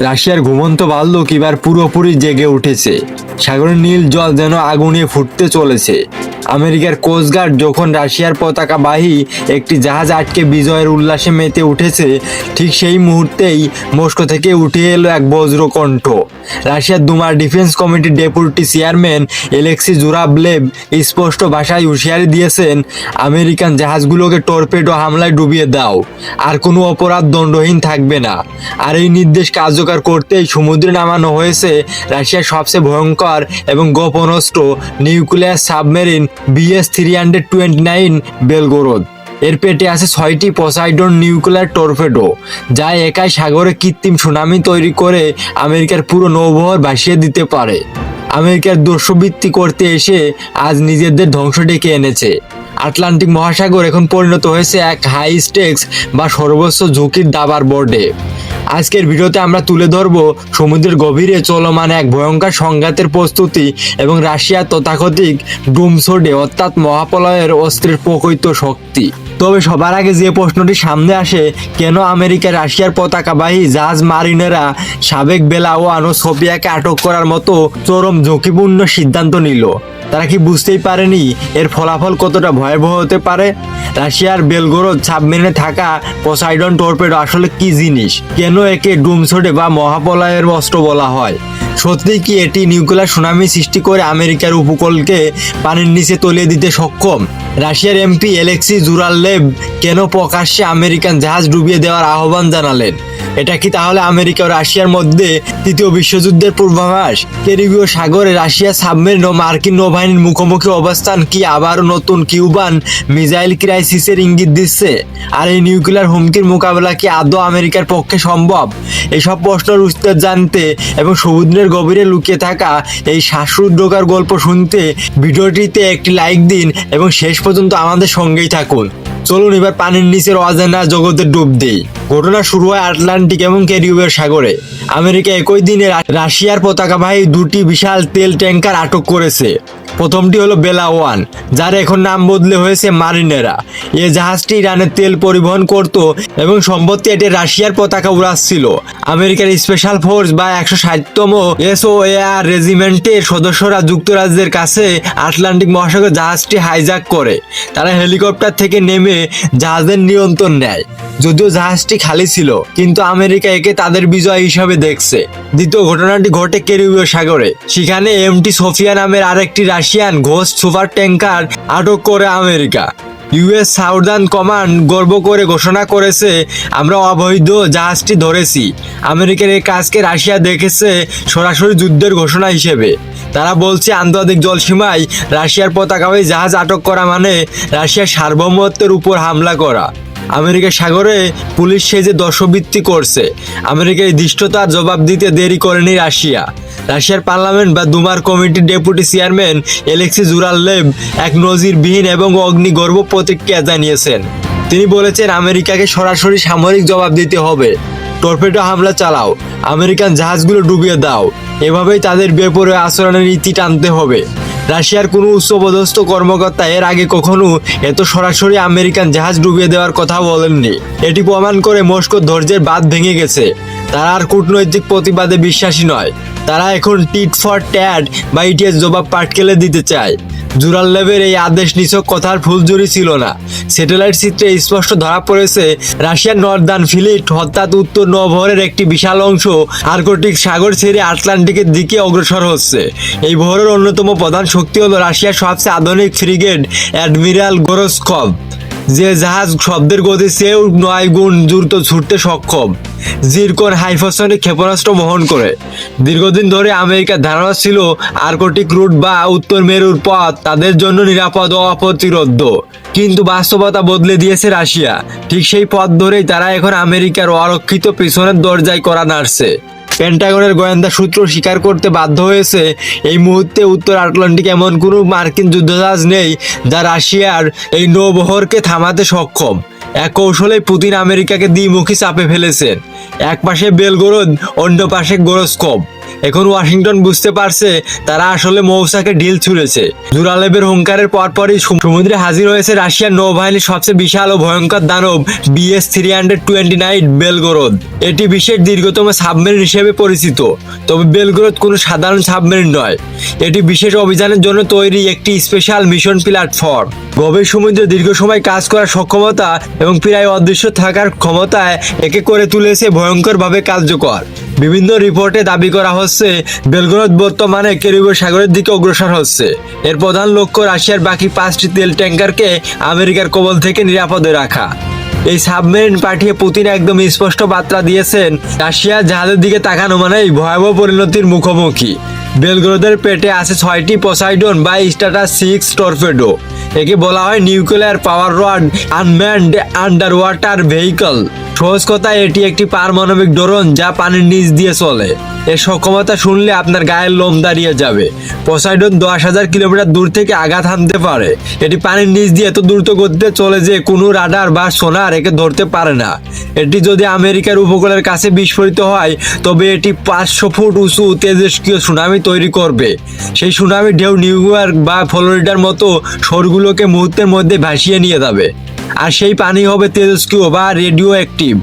রাশিয়ার ঘুমন্ত বাল্যক এবার পুরোপুরি জেগে উঠেছে। সাগরের নীল জল যেন আগুনে ফুটতে চলেছে। আমেরিকার কোস্টগার্ড যখন রাশিয়ার পতাকা পতাকাবাহী একটি জাহাজ আটকে বিজয়ের উল্লাসে মেতে উঠেছে, ঠিক সেই মুহূর্তেই মস্কো থেকে উঠে এলো এক বজ্রকণ্ঠ। রাশিয়ার দুমার ডিফেন্স কমিটির ডেপুটি চেয়ারম্যান এলেক্সি জুরাবলেভ স্পষ্ট ভাষায় হুঁশিয়ারি দিয়েছেন, আমেরিকান জাহাজগুলোকে টর্পেডো হামলায় ডুবিয়ে দাও, আর কোনো অপরাধ দণ্ডহীন থাকবে না। আর এই নির্দেশ কার্যকর করতেই সমুদ্রে নামানো হয়েছে রাশিয়ার সবচেয়ে ভয়ঙ্কর এবং গোপন অস্ত্র nuclear submarine BS three hundred twenty nine Belgorod. এর পেটে আছে ছয়টি পসাইডন নিউক্লিয়ার টর্পেডো, যা একাই সাগরে কৃত্রিম সুনামি তৈরি করে আমেরিকার পুরো নৌবহর ভাসিয়ে দিতে পারে। আমেরিকার দস্যুবৃত্তি করতে এসে আজ নিজেদের ধ্বংস ডেকে এনেছে। আটলান্টিক মহাসাগর এখন পরিণত হয়েছে এক হাই স্টেক্স বা সর্বোচ্চ ঝুঁকির দাবার বোর্ডে। আজকের ভিডিওতে আমরা তুলে ধরব সমুদ্রের গভীরে চলমান এক ভয়ঙ্কর সংঘাতের প্রস্তুতি এবং রাশিয়ার তথাকথিক ডুমসোডে, অর্থাৎ মহাপলয়ের অস্ত্রের প্রকৃত শক্তি। তবে সবার আগে যে প্রশ্নটি সামনে আসে, কেন আমেরিকা রাশিয়ার পতাকাবাহী জাহাজ মারিনেরা সাবেক বেলাওয়ান ও সোফিয়াকে আটক করার মতো চরম ঝুঁকিপূর্ণ সিদ্ধান্ত নিল? তারা কি বুঝতেই পারেনি এর ফলাফল কতটা ভয়াবহ হতে পারে? রাশিয়ার বেলগোরদ সাবমেরিনে থাকা পোসাইডন টর্পেডো আসলে কি জিনিস? কেন একে ডুমসোডে বা মহাপলয়ের অস্ত্র বলা হয়? সত্যি কি এটি নিউক্লিয়ার সুনামি সৃষ্টি করে আমেরিকার উপকূলকে পানির নিচে তলিয়ে দিতে সক্ষম? রাশিয়ার এমপি এলেক্সি জুরাল্লেভ কেন প্রকাশ্যে আমেরিকান জাহাজ ডুবিয়ে দেওয়ার আহ্বান জানালেন? এটা কি তাহলে আমেরিকা ও রাশিয়ার মধ্যে তৃতীয় বিশ্বযুদ্ধের পূর্বাভাস? ক্যারিবীয় সাগরে রাশিয়া সাবমেরিন ও মার্কিন নৌবাহিনীর মুখোমুখি অবস্থান কি আবারও নতুন কিউবান মিসাইল ক্রাইসিসের ইঙ্গিত দিচ্ছে? আর এই নিউক্লিয়ার হুমকির মোকাবেলা কি আদৌ আমেরিকার পক্ষে সম্ভব? এসব প্রশ্নের উত্তর জানতে এবং সমুদ্রের গভীরে লুকিয়ে থাকা এই শ্বাসরুদ্ধকার গল্প শুনতে ভিডিওটিতে একটি লাইক দিন এবং শেষ পর্যন্ত আমাদের সঙ্গেই থাকুন। চলুন এবার পানির নিচের অজানা জগতে ডুব দেই। ঘটনা শুরু হয় আটলান্টিক এবং ক্যারিবীয় সাগরে। আমেরিকা একই দিনে রাশিয়ার পতাকাবাহী দুটি বিশাল তেল ট্যাঙ্কার আটক করেছে। প্রথমটি হলো বেলা ওয়ান, যার এখন নাম বদলে হয়েছে মারিনেরা। এ জাহাজটি ইরানের তেল পরিবহন করত এবং সম্পত্তি এটি রাশিয়ার পতাকা উড়াচ্ছিল আমেরিকার স্পেশাল ফোর্স বা একশো ষাটতম এসওএআর রেজিমেন্টের সদস্যরা যুক্তরাজ্যের কাছে আটলান্টিক মহাসাগর জাহাজটি হাইজ্যাক করে। তারা হেলিকপ্টার থেকে নেমে জাহাজের নিয়ন্ত্রণ নেয়। যদিও জাহাজটি খালি ছিল, কিন্তু আমেরিকা একে তাদের বিজয় হিসাবে দেখছে। দ্বিতীয় ঘটনাটি ঘটে ক্যারিবীয় সাগরে। সেখানে এমটি সোফিয়া নামের আরেকটি রাশিয়ান ঘোষ সুপার ট্যাঙ্কার আটক করে আমেরিকা। ইউএস সাউদার্ন কমান্ড গর্ব করে ঘোষণা করেছে, আমরা অবৈধ জাহাজটি ধরেছি। আমেরিকার এই কাজকে রাশিয়া দেখেছে সরাসরি যুদ্ধের ঘোষণা হিসেবে। তারা বলছে, আন্তর্জাতিক জলসীমায় রাশিয়ার পতাকাবাহী জাহাজ আটক করা মানে রাশিয়ার সার্বভৌমত্বের উপর হামলা করা। আমেরিকা সাগরে পুলিশ সেজে দর্শবৃত্তি করছে। আমেরিকার দৃষ্টতার জবাব দিতে দেরি করেনি রাশিয়া। রাশিয়ার পার্লামেন্ট বা দুমার কমিটির ডেপুটি চেয়ারম্যান এলেক্সি জুরাললেভ এক নজিরবিহীন এবং অগ্নিগর্ভ প্রতিক্রিয়া জানিয়েছেন। তিনি বলেছেন, আমেরিকাকে সরাসরি সামরিক জবাব দিতে হবে। টর্পেডো হামলা চালাও, আমেরিকান জাহাজগুলো ডুবিয়ে দাও। এভাবেই তাদের বেপরে আচরণের নীতি টানতে হবে। রাশিয়ার কোনো উচ্চপদস্থ কর্মকর্তা এর আগে কখনো এত সরাসরি আমেরিকান জাহাজ ডুবিয়ে দেওয়ার কথা বলেননি। এটি প্রমাণ করে মস্কোর ধৈর্যের বাদ ভেঙে গেছে। তারা আর কূটনৈতিক প্রতিবাদে বিশ্বাসী নয়। তারা এখন টিট ফর ট্যাড বা ইটিএস জবাব পাটকেলে দিতে চায়। জুরাল্লেভের এই আদেশ নিছক কথার ফুলজুরি ছিল না। স্যাটেলাইট চিত্রে স্পষ্ট ধরা পড়েছে, রাশিয়ার নর্দার্ন ফিলিট অর্থাৎ উত্তর নভরের একটি বিশাল অংশ আর্কটিক সাগর ছেড়ে আটলান্টিকের দিকে অগ্রসর হচ্ছে। এই ভোরের অন্যতম প্রধান শক্তি হলো রাশিয়ার সবচেয়ে আধুনিক ফ্রিগেট অ্যাডমিরাল গোরস্কভ। যে জাহাজ শব্দের গতি চেয়েও নয় গুণ দ্রুত ছুটতে সক্ষম জিরকন হাইফাসনিক ক্ষেপণাস্ত্র বহন করে। দীর্ঘদিন ধরে আমেরিকার ধারণা ছিল আর্কটিক রুট বা উত্তর মেরুর পথ তাদের জন্য নিরাপদ ও অপ্রতিরোধ্য, কিন্তু বাস্তবতা বদলে দিয়েছে রাশিয়া। ঠিক সেই পথ ধরেই তারা এখন আমেরিকার অরক্ষিত পিছনের দরজায় করা নাড়ছে। পেন্টাগনের গোয়েন্দা সূত্র স্বীকার করতে বাধ্য হয়েছে, এই মুহূর্তে উত্তর আটলান্টিক এমন কোনো মার্কিন যুদ্ধজাহাজ নেই যা রাশিয়ার এই নৌবহরকে থামাতে সক্ষম। এক কৌশলে পুতিন আমেরিকাকে দ্বিমুখী চাপে ফেলেছেন। এক পাশে বেলগোরদ অন্য পাশে গোরস্কোপ। এখন ওয়াশিংটন বুঝতে পারছে তারা আসলে মৌসাকে ঢিল ছুঁড়েছে। জুরালেবের হুঙ্কারের পরপরই সমুদ্রে হাজির হয়েছে রাশিয়ার নৌবাহিনীর সবচেয়ে বিশাল ও ভয়ঙ্কর দানব BS three hundred twenty nine Belgorod. এটি বিশ্বের দীর্ঘতম সাবমেরিন হিসেবে পরিচিত, তবে বেলগোরদ কোনো সাধারণ সাবমেরিন নয়। এটি বিশেষ অভিযানের জন্য তৈরি একটি স্পেশাল মিশন প্ল্যাটফর্ম। গভীর সমুদ্রে দীর্ঘ সময় কাজ করার সক্ষমতা এবং প্রায় অদৃশ্য থাকার ক্ষমতায় একে করে তুলেছে ভয়ঙ্করভাবে কার্যকর। বিভিন্ন রিপোর্টে দাবি করা হচ্ছে, বেলগরদ বর্তমানে ক্যারিবীয় সাগরের দিকে অগ্রসর হচ্ছে। এর প্রধান লক্ষ্য রাশিয়ার বাকি পাঁচটি তেল ট্যাঙ্কারকে আমেরিকার কবল থেকে নিরাপদে রাখা। এই সাবমেরিন পাঠিয়ে পুতিন একদম স্পষ্ট বার্তা দিয়েছেন, রাশিয়া জাহাজের দিকে তাকানো মানেই ভয়াবহ পরিণতির মুখোমুখি। বেলগ্রোদের পেটে আছে ছয়টি পোসাইডন বা স্টাটাস সিক্স টর্পেডো। একে বলা হয় nuclear powered unmanned underwater vehicle. সহজ কথা, এটি একটি পারমাণবিক ড্রোন যা পানির নিচ দিয়ে চলে। এর সক্ষমতা শুনলে আপনার গায়ের লোম দাঁড়িয়ে যাবে। পোসাইডন দশ হাজার কিলোমিটার দূর থেকে আঘাত হানতে পারে। এটি পানির নিচ দিয়ে এত দ্রুত গতিতে চলে যে কোনো রাডার বা সোনার একে ধরতে পারে না। এটি যদি আমেরিকার উপকূলের কাছে বিস্ফোরিত হয়, তবে এটি পাঁচশো ফুট উঁচু তেজস্ক্রিয় সুনামি তৈরি করবে। সেই সুনামি ঢেউ নিউ ইয়র্ক বা ফ্লোরিডার মতো শহরগুলোকে মুহূর্তের মধ্যে ভাসিয়ে নিয়ে যাবে। আর সেই পানি হবে তেজস্ক্রিয় বা রেডিও অ্যাক্টিভ।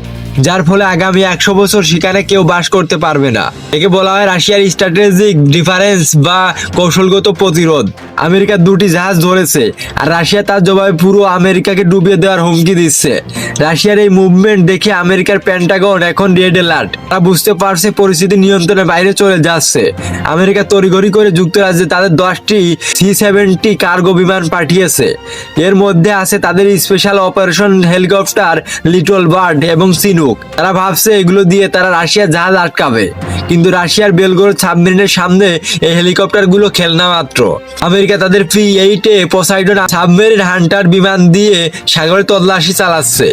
যার ফলে আগামী একশো বছর সেখানে কেউ বাস করতে পারবে না। একে বলা হয় রাশিয়ার স্ট্র্যাটেজিক ডিফারেন্স বা কৌশলগত প্রতিরোধ। আমেরিকার দুটি জাহাজ ধরেছে, আর রাশিয়া তার জবাবে পুরো আমেরিকাকে ডুবিয়ে দেওয়ার হুমকি দিচ্ছে। রাশিয়ার এই মুভমেন্ট দেখে আমেরিকার প্যান্টাগন এখন রেড অ্যালার্ট তারা বুঝতে পারছে পরিস্থিতি নিয়ন্ত্রণের বাইরে চলে যাচ্ছে। আমেরিকা তড়িঘড়ি করে যুক্তরাজ্যে তাদের দশটি সি সেভেন্টি কার্গো বিমান পাঠিয়েছে। এর মধ্যে আছে তাদের special operation helicopter little bird এবং সিনুক তারা ভাবছে এগুলো দিয়ে তারা রাশিয়ার জাহাজ আটকাবে। কিন্তু রাশিয়ার বেলগোর সাবমেরিনের সামনে এই হেলিকপ্টারগুলো খেলনা মাত্র। আমেরিকা তাদের পি এইটে পোসাইডন সাবমেরিন হান্টার বিমান দিয়ে সাগরে তল্লাশি চালাচ্ছে।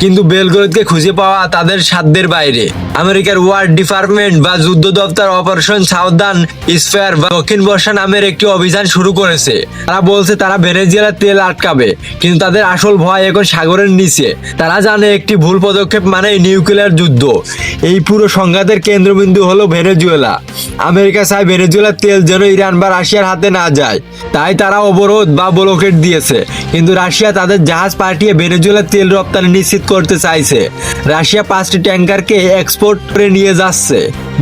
কিন্তু বেলগোরদকে খুঁজে পাওয়া তাদের সাধ্যের বাইরে। আমেরিকার ওয়ার ডিপার্টমেন্ট বা যুদ্ধ দপ্তর অপারেশন সাউদার্ন স্পেয়ার বা দক্ষিণ বর্ষা নামের একটি অভিযান শুরু করেছে। তারা বলছে তারা ভেনেজুয়েলার তেল আটকাবে, কিন্তু তাদের আসল ভয় এখন সাগরের নিচে। তারা জানে একটি ভুল পদক্ষেপ মানে নিউক্লিয়ার যুদ্ধ। এই পুরো সংঘাতের কেন্দ্রবিন্দু হলো ভেনেজুয়েলা। আমেরিকা চায় ভেনেজুয়েলার তেল যেন ইরান বা রাশিয়ার হাতে না যায়। তাই তারা অবরোধ বা ব্লকেট দিয়েছে। কিন্তু রাশিয়া তাদের জাহাজ পাঠিয়ে ভেনেজুয়েলার তেল রপ্তানি নিশ্চিত করতে চাইছে। রাশিয়া পাঁচটি ট্যাঙ্কারকে এক্সপোর্ট করে নিয়ে যাচ্ছে।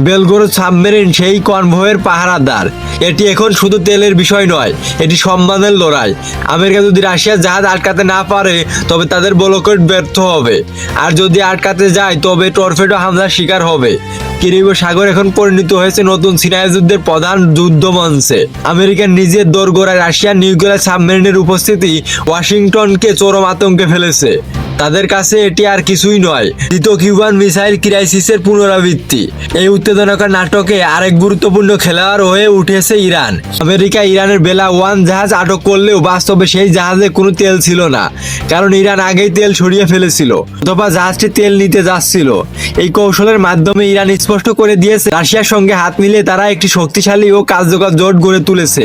বেলগোরো সাবমেরিন সেই কনভয়ের পাহারাদার। এটি এখন শুধু তেলের বিষয় নয়, এটি সম্মানের লড়াই। আমেরিকা যদি রাশিয়ার জাহাজ আটকাতে না পারে, তবে তাদের ব্লকেট ব্যর্থ হবে। আর যদি আটকাতে যায়, তবে টর্পেডো হামলার শিকার হবে। কিরিব সাগর এখন পরিণত হয়েছে নতুন সিনাই যুদ্ধের প্রধান যুদ্ধ মঞ্চে। আমেরিকার নিজের দোরগোড়ায় রাশিয়ার নিউক্লিয়ার সাবমেরিনের উপস্থিতি ওয়াশিংটনকে চরম আতঙ্কে ফেলেছে। তাদের কাছে এটি আর কিছুই নয়। দ্বিতীয় কিউবান মিসাইল ক্রাইসিসের পুনরাবৃত্তি। এই উত্তেজনাকর নাটকে আরেক গুরুত্বপূর্ণ খেলোয়াড় হয়ে উঠেছে ইরান। আমেরিকা ইরানের বেলা ওয়ান জাহাজ আটক করলেও বাস্তবে সেই জাহাজে কোনো তেল ছিল না, কারণ ইরান আগেই তেল সরিয়ে ফেলেছিল, অথবা জাহাজটি তেল নিতে যাচ্ছিল। এই কৌশলের মাধ্যমে ইরান স্পষ্ট করে দিয়েছে, রাশিয়ার সঙ্গে হাত মিলিয়ে তারা একটি শক্তিশালী ও কার্যকর জোট গড়ে তুলেছে।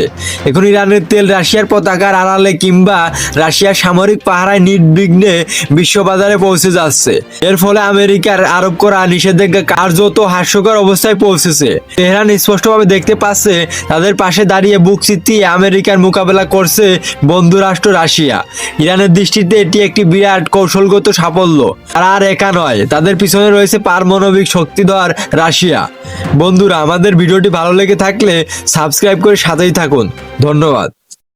এখন ইরানের তেল রাশিয়ার পতাকার আড়ালে কিংবা রাশিয়ার সামরিক পাহারায় নির্বিঘ্নে বিশ্ববাজারে পৌঁছে যাচ্ছে। এর ফলে আমেরিকার আরোপ করা নিষেধাজ্ঞা কার্যত হাস্যকর অবস্থায় পৌঁছেছে। তেহরান স্পষ্টভাবে দেখতে পাচ্ছে তাদের পাশে দাঁড়িয়ে বুক চিতিয়ে আমেরিকার মোকাবেলা করছে বন্ধু রাষ্ট্র রাশিয়া। ইরানের দৃষ্টিতে এটি একটি বিরাট কৌশলগত সাফল্য। আর আর একা নয়, তাদের পিছনে রয়েছে পারমাণবিক শক্তিধর রাশিয়া। বন্ধুরা, আমাদের ভিডিওটি ভালো লেগে থাকলে সাবস্ক্রাইব করে সাথেই থাকুন। ধন্যবাদ।